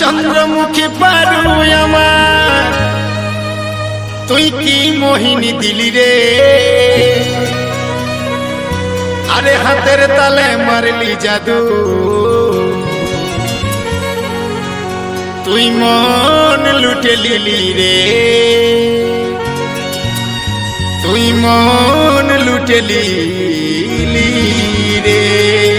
চন্দ্রমুখী পারু আমার। তুই কি মোহিনী দিলি রে? আরে হাতের তালে মারলি জাদু। তুই মন লুটে লিলি রে। তুই মন লুটে লিলি রে।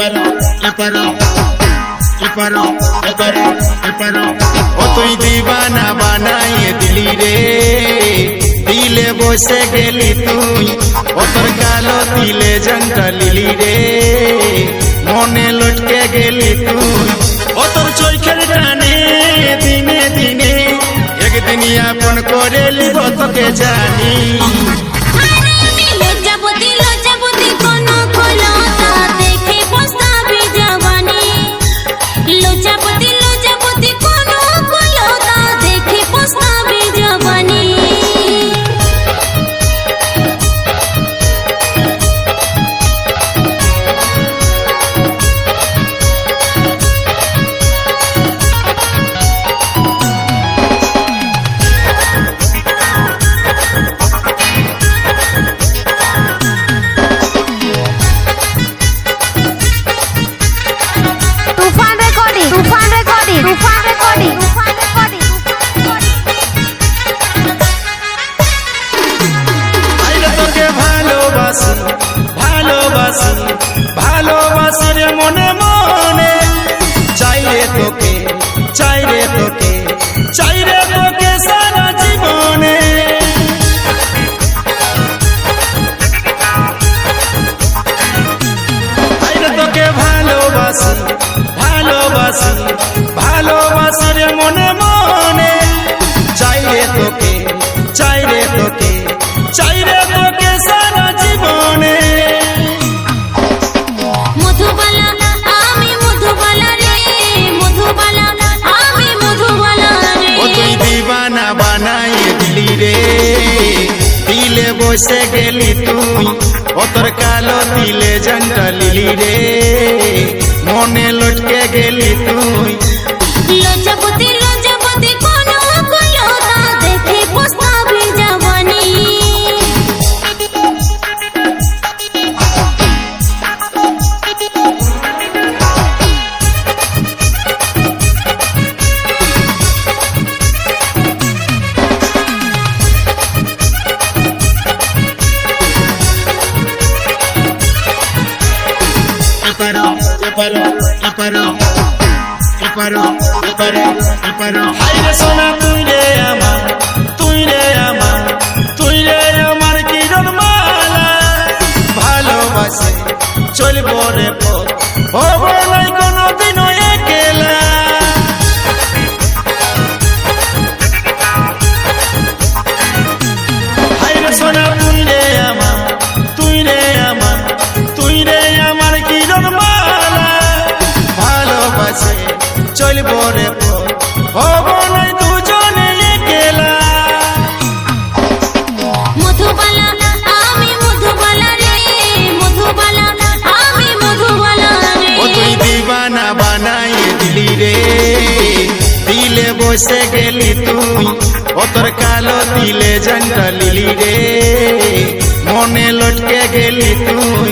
এপারো এপারো এপারো এপারো এপারো ও তুই দিবানা বানাইয়ে দিলি রে দিলে বসে গেলি তুই ও তোর কালো দিলে জঙ্কা লিলি রে মনে লটকে গেলি তুই ও তোর চৈখের টানে দিনে দিনে একদিন আপন করে লিব তোকে জানি ভালোবাসি ভালোবাসি ভালোবাসি রে মনে মনে। চাই রে তোকে চাই রে তোকে চাই রে তোকে সারা জীবনে। তোকে ভালোবাসি ভালোবাসি ভালোবাসি রে মনে মনে। চাই রে তোকে চাই বসে গেলি তুই ও তোর কালো দিলে জানটা লিলি রে মনে লটকে গেলি তুই এপারো এপারো এপারো এপারো এপারো হাইরে সোনা তুই রে আমার চলবো রে পথ হব দুজনে একেলা। মধুবালা আমি মধুবালা রে। মধুবালা আমি মধুবালা রে। ও তুই দিবানা বানাই দিলি রে। দিলে বসে গেলি তুই ও তোর কালো দিলে জঙ্কা লিলি রে। মনে লটকে গেলি তুই